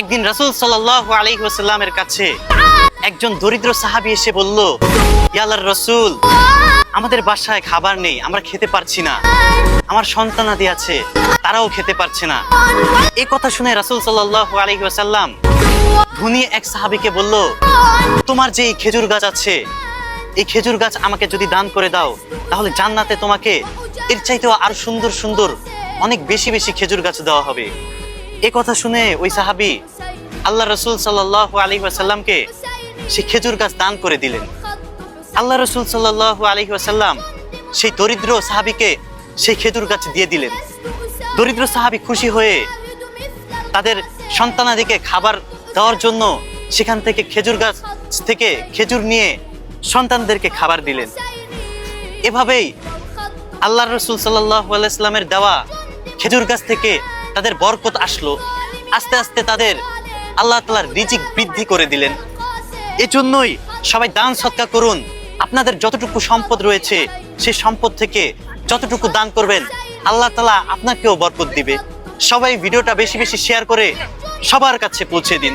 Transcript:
একদিন রাসূল ওয়াসাল্লামের কাছে একজন দরিদ্র সাহাবী এসে বলল ইয়ালার রসুল, আমাদের বাসায় খাবার নেই, আমরা খেতে পারছি না। আমার সন্তানাদি আছে, তারাও খেতে পারছে না। এই কথা শুনে রাসূল সাল্লাল্লাহু আলাইহি ওয়াসাল্লাম ধনী এক সাহাবীকে বলল, তোমার যে খেজুর গাছ আছে, এই খেজুর গাছ আমাকে যদি দান করে দাও, তাহলে জান্নাতে তোমাকে এর চাইতেও আর সুন্দর সুন্দর, অনেক বেশি বেশি খেজুর গাছ দেওয়া হবে। এ কথা শুনে ওই সাহাবী আল্লাহ রসুল সাল্লাহ আলী ওয়াসাল্লামকে সেই খেজুর গাছ দান করে দিলেন। আল্লাহ রসুল সাল্লাহ আলী ওয়াসাল্লাম সেই দরিদ্র সাহাবীকে সেই খেজুর গাছ দিয়ে দিলেন। দরিদ্র সাহাবী খুশি হয়ে তাদের সন্তানাদিকে খাবার দেওয়ার জন্য সেখান থেকে খেজুর গাছ থেকে খেজুর নিয়ে সন্তানদেরকে খাবার দিলেন। এভাবেই আল্লাহ রসুল সাল্লাহ আলাইস্লামের দেওয়া খেজুর গাছ থেকে তাদের বরকত আসলো, আস্তে আস্তে তাদের আল্লাহ তালার রিজিক বৃদ্ধি করে দিলেন। এজন্যই সবাই দান সৎকার করুন। আপনাদের যতটুকু সম্পদ রয়েছে সেই সম্পদ থেকে যতটুকু দান করবেন, আল্লাহ তালা আপনাকেও বরকত দিবে। সবাই ভিডিওটা বেশি বেশি শেয়ার করে সবার কাছে পৌঁছে দিন।